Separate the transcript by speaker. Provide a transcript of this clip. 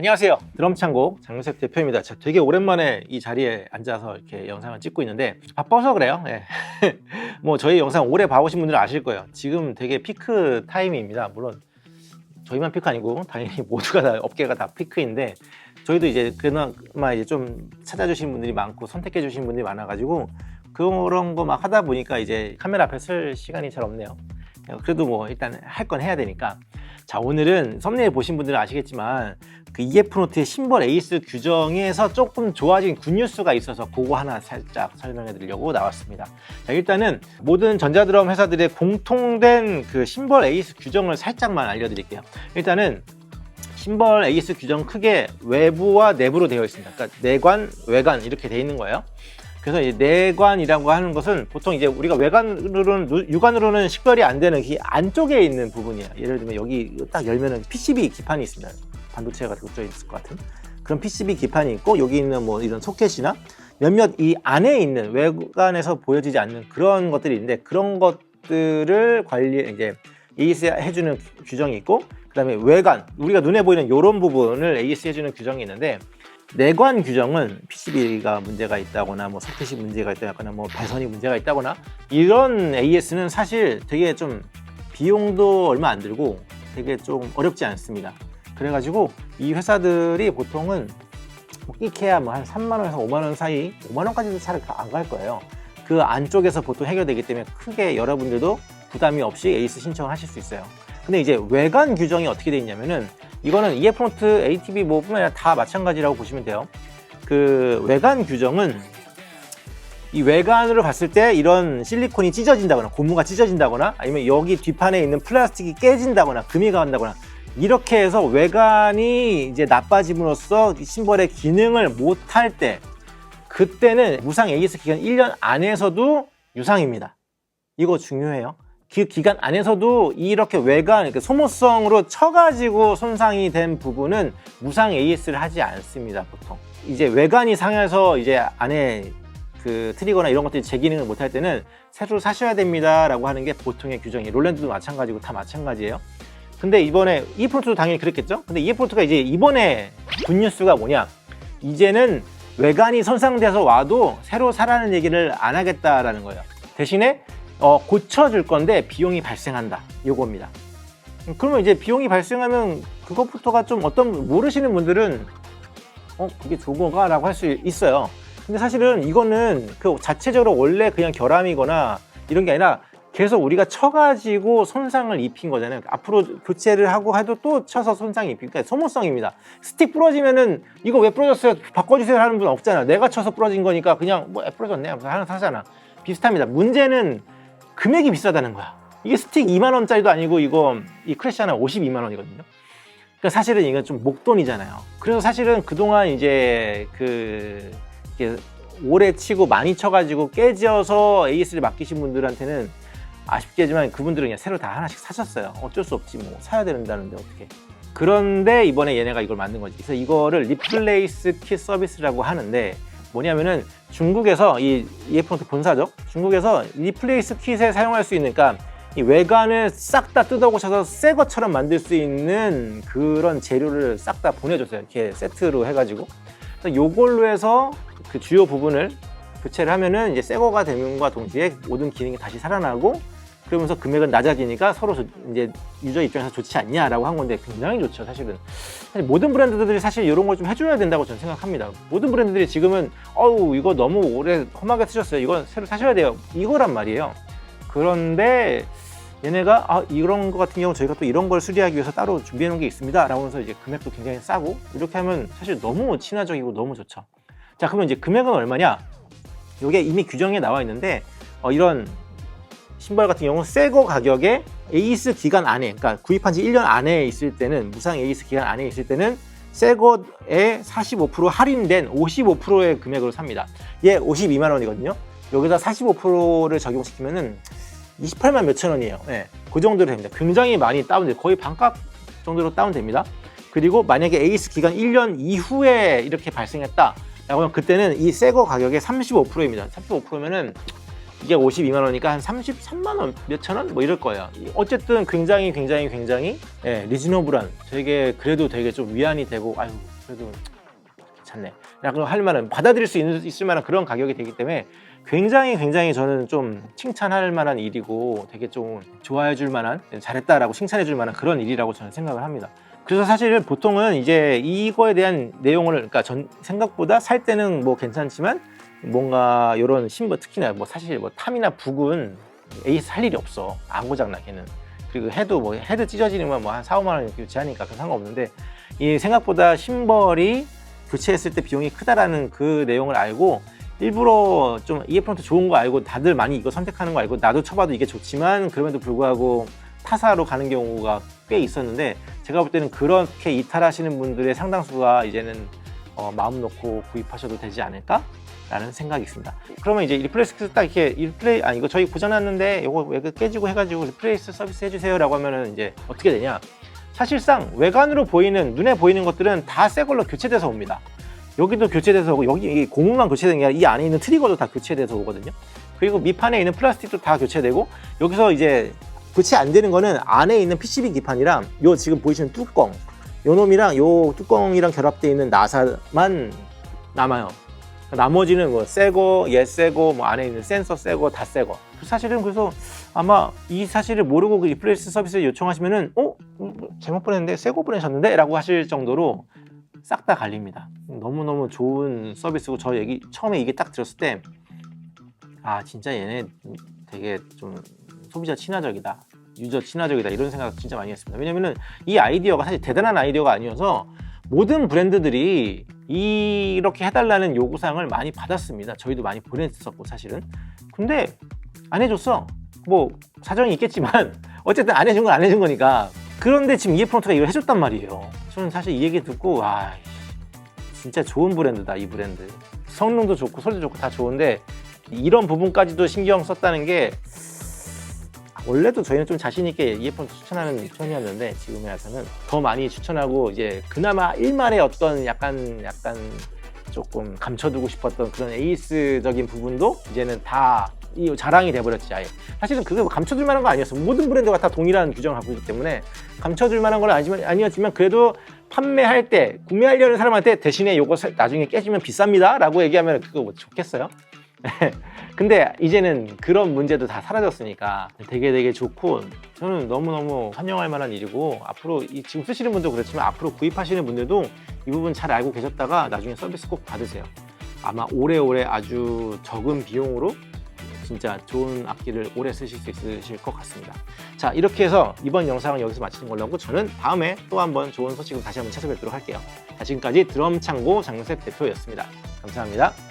Speaker 1: 안녕하세요. 드럼창곡 장윤석 대표입니다. 제가 되게 오랜만에 이 자리에 앉아서 이렇게 영상을 찍고 있는데 바빠서 그래요. 예. 뭐 저희 영상 오래 봐오신 분들은 아실 거예요. 지금 되게 피크 타임입니다. 물론 저희만 피크 아니고 당연히 모두가 다 업계가 다 피크인데 저희도 이제 그나마 이제 좀 찾아주신 분들이 많고 선택해 주신 분들이 많아가지고 그런 거 막 하다 보니까 이제 카메라 앞에 설 시간이 잘 없네요. 그래도 뭐 일단 할 건 해야 되니까. 자 오늘은 썸네일 보신 분들은 아시겠지만 그 EF노트의 심벌 에이스 규정에서 조금 좋아진 굿뉴스가 있어서 그거 하나 살짝 설명해 드리려고 나왔습니다. 자 일단은 모든 전자드럼 회사들의 공통된 그 심벌 에이스 규정을 살짝만 알려드릴게요. 일단은 심벌 에이스 규정 크게 외부와 내부로 되어 있습니다. 그러니까 내관, 외관 이렇게 되어 있는 거예요. 그래서 이 내관이라고 하는 것은 보통 이제 우리가 외관으로는 누- 육안으로는 식별이 안 되는 이 안쪽에 있는 부분이에요. 예를 들면 여기 딱 열면은 PCB 기판이 있습니다. 반도체가 꽂혀 있을 것 같은 그런 PCB 기판이 있고 여기 있는 뭐 이런 소켓이나 몇몇 이 안에 있는 외관에서 보여지지 않는 그런 것들이 있는데 그런 것들을 관리 이제 AS 해주는 규정이 있고 그다음에 외관 우리가 눈에 보이는 이런 부분을 AS 해주는 규정이 있는데 내관 규정은 PCB가 문제가 있다거나 뭐 소켓이 문제가 있다거나 뭐 배선이 문제가 있다거나 이런 AS는 사실 되게 좀 비용도 얼마 안 들고 되게 좀 어렵지 않습니다. 그래가지고 이 회사들이 보통은 뭐 끼케야 뭐한 3만 원에서 5만 원 사이, 5만 원까지도 잘 안 갈 거예요. 그 안쪽에서 보통 해결되기 때문에 크게 여러분들도 부담이 없이 에이스 신청을 하실 수 있어요. 근데 이제 외관 규정이 어떻게 돼 있냐면은 이거는 EF노트, ATB 뭐뿐만 아니라 다 마찬가지라고 보시면 돼요. 그 외관 규정은 이 외관으로 봤을 때 이런 실리콘이 찢어진다거나 고무가 찢어진다거나 아니면 여기 뒷판에 있는 플라스틱이 깨진다거나 금이 간다거나 이렇게 해서 외관이 이제 나빠짐으로써 이 심벌의 기능을 못할 때 그때는 무상 AS 기간 1년 안에서도 유상입니다. 이거 중요해요. 그 기간 안에서도 이렇게 외관, 소모성으로 쳐가지고 손상이 된 부분은 무상 AS를 하지 않습니다, 보통. 이제 외관이 상해서 이제 안에 그 트리거나 이런 것들이 제 기능을 못할 때는 새로 사셔야 됩니다 라고 하는 게 보통의 규정이에요. 롤랜드도 마찬가지고 다 마찬가지예요. 근데 이번에 이프로트도 당연히 그랬겠죠? 근데 이프로트가 이제 이번에 굿뉴스가 뭐냐? 이제는 외관이 손상돼서 와도 새로 사라는 얘기를 안 하겠다라는 거예요. 대신에 어, 고쳐줄 건데 비용이 발생한다. 요겁니다. 음, 그러면 이제 비용이 발생하면 그것부터가 좀 어떤 모르시는 분들은 어 그게 좋은 건가라고 할 수 있어요. 근데 사실은 이거는 그 자체적으로 원래 그냥 결함이거나 이런 게 아니라 계속 우리가 쳐가지고 손상을 입힌 거잖아요. 앞으로 교체를 하고 해도 또 쳐서 손상이 입히니까 소모성입니다. 스틱 부러지면은 이거 왜 부러졌어요? 바꿔주세요 하는 분 없잖아요. 내가 쳐서 부러진 거니까 그냥 뭐 부러졌네 하면서 하나 사잖아. 비슷합니다. 문제는 금액이 비싸다는 거야. 이게 스틱 2만 원짜리도 아니고 이거 이 크래시 하나 52만 원이거든요. 그러니까 사실은 이건 좀 목돈이잖아요. 그래서 사실은 그동안 이제 그 이렇게 오래 치고 많이 쳐가지고 깨져서 AS를 맡기신 분들한테는 아쉽게지만 그분들은 그냥 새로 다 하나씩 사셨어요. 어쩔 수 없지 뭐 사야 된다는데 어떻게? 그런데 이번에 얘네가 이걸 만든 거지. 그래서 이거를 리플레이스 킷 서비스라고 하는데 뭐냐면은 중국에서 이 EF노트 본사죠. 중국에서 리플레이스 킷에 사용할 수 있는 그러니까 이 외관을 싹 다 뜯어 고쳐서 새 것처럼 만들 수 있는 그런 재료를 싹 다 보내줬어요. 이렇게 세트로 해가지고. 요걸로 해서 그 주요 부분을 교체를 하면은 이제 새 거가 되는과 동시에 모든 기능이 다시 살아나고 그러면서 금액은 낮아지니까 서로 조- 이제 유저 입장에서 좋지 않냐라고 한 건데 굉장히 좋죠 사실은. 사실 모든 브랜드들이 사실 이런 걸 좀 해줘야 된다고 저는 생각합니다. 모든 브랜드들이 지금은 어우 이거 너무 오래 험하게 쓰셨어요. 이건 새로 사셔야 돼요. 이거란 말이에요. 그런데 얘네가 아 이런 거 같은 경우 저희가 또 이런 걸 수리하기 위해서 따로 준비해 놓은 게 있습니다. 라고 해서 이제 금액도 굉장히 싸고 이렇게 하면 사실 너무 친화적이고 너무 좋죠. 자 그러면 이제 금액은 얼마냐? 이게 이미 규정에 나와 있는데 어, 이런 신발 같은 경우 새거 가격에 에이스 기간 안에 그러니까 구입한 지 1년 안에 있을 때는 무상 에이스 기간 안에 있을 때는 새 거에 45% 할인된 55%의 금액으로 삽니다. 얘 52만 원이거든요. 여기다 45%를 적용시키면은 28만 몇천 원이에요. 예, 그 정도로 됩니다. 굉장히 많이 다운돼요. 거의 반값 정도로 다운됩니다. 그리고 만약에 에이스 기간 1년 이후에 이렇게 발생했다. 라고 하면 그때는 이 새거 가격의 35%입니다. 35%면은 이게 52만 원이니까 한 33만 원 몇천 원 뭐 이럴 거예요. 어쨌든 굉장히 굉장히 굉장히 예, 리즈너블한 되게 그래도 되게 좀 위안이 되고 아유 그래도 괜찮네. 라고 할 만한 받아들일 수 있는, 있을 만한 그런 가격이 되기 때문에 굉장히 굉장히 저는 좀 칭찬할 만한 일이고 되게 좀 좋아해 줄 만한 잘했다라고 칭찬해 줄 만한 그런 일이라고 저는 생각을 합니다. 그래서 사실 보통은 이제 이거에 대한 내용을 그러니까 전 생각보다 살 때는 뭐 괜찮지만 뭔가 이런 신버 특히나 뭐 사실 뭐 탐이나 북은 에이스 할 일이 없어 안 고장나 걔는 그리고 해도 뭐 헤드 찢어지면 뭐한 4, 5만 원 교체하니까 그 상관없는데 이 생각보다 신벌이 교체했을 때 비용이 크다라는 그 내용을 알고 일부러 좀 EF론트 좋은 거 알고 다들 많이 이거 선택하는 거 알고 나도 쳐봐도 이게 좋지만 그럼에도 불구하고 타사로 가는 경우가 꽤 있었는데 제가 볼 때는 그렇게 이탈하시는 분들의 상당수가 이제는 어, 마음 놓고 구입하셔도 되지 않을까? 라는 생각이 있습니다. 그러면 이제 리플레이스 딱 이렇게 리플레이 아 이거 저희 고장났는데 이거 왜 깨지고 해가지고 리플레이스 서비스 해주세요 라고 하면은 이제 어떻게 되냐? 사실상 외관으로 보이는 눈에 보이는 것들은 다 새 걸로 교체돼서 옵니다. 여기도 교체돼서 오고 여기 이 고무만 교체된 게 아니라 이 안에 있는 트리거도 다 교체돼서 오거든요. 그리고 밑판에 있는 플라스틱도 다 교체되고 여기서 이제 교체 안 되는 거는 안에 있는 PCB 기판이랑 요 지금 보이시는 뚜껑 요 놈이랑 요 뚜껑이랑 결합되어 있는 나사만 남아요. 나머지는 뭐 새거, 얘 새거, 뭐 안에 있는 센서 새거 다 새거. 사실은 그래서 아마 이 사실을 모르고 그 리플레이스 서비스를 요청하시면은 어 뭐, 잘못 보냈는데 새거 보내셨는데라고 하실 정도로 싹 다 갈립니다. 너무 너무 좋은 서비스고 저 얘기 처음에 이게 딱 들었을 때 아 진짜 얘네 되게 좀 소비자 친화적이다. 유저 친화적이다 이런 생각 진짜 많이 했습니다. 왜냐면은 이 아이디어가 사실 대단한 아이디어가 아니어서 모든 브랜드들이 이렇게 해달라는 요구사항을 많이 받았습니다. 저희도 많이 보냈었고 사실은. 근데 안 해줬어. 뭐 사정이 있겠지만 어쨌든 안 해준 건 안 해준 거니까. 그런데 지금 이에프론트가 이걸 해줬단 말이에요. 저는 사실 이 얘기 듣고 와 진짜 좋은 브랜드다 이 브랜드. 성능도 좋고 소리도 좋고 다 좋은데 이런 부분까지도 신경 썼다는 게 원래도 저희는 좀 자신 있게 이어폰 추천하는 편이었는데 지금에 와서는 더 많이 추천하고 이제 그나마 일말의 어떤 약간 약간 조금 감춰두고 싶었던 그런 에이스적인 부분도 이제는 다 이 자랑이 돼버렸지 아예. 사실은 그게 뭐 감춰둘 만한 거 아니었어. 모든 브랜드가 다 동일한 규정을 갖고 있기 때문에 감춰둘 만한 건 아니지만 아니었지만 그래도 판매할 때 구매하려는 사람한테 대신에 요거 사- 나중에 깨지면 비쌉니다 라고 얘기하면 그거 뭐 좋겠어요 근데 이제는 그런 문제도 다 사라졌으니까 되게 되게 좋고 저는 너무너무 환영할 만한 일이고 앞으로 이 지금 쓰시는 분도 그렇지만 앞으로 구입하시는 분들도 이 부분 잘 알고 계셨다가 나중에 서비스 꼭 받으세요. 아마 오래오래 아주 적은 비용으로 진짜 좋은 악기를 오래 쓰실 수 있으실 것 같습니다. 자 이렇게 해서 이번 영상은 여기서 마치는 걸로 하고 저는 다음에 또 한번 좋은 소식을 다시 한번 찾아뵙도록 할게요. 자 지금까지 드럼 창고 장셉 대표였습니다. 감사합니다.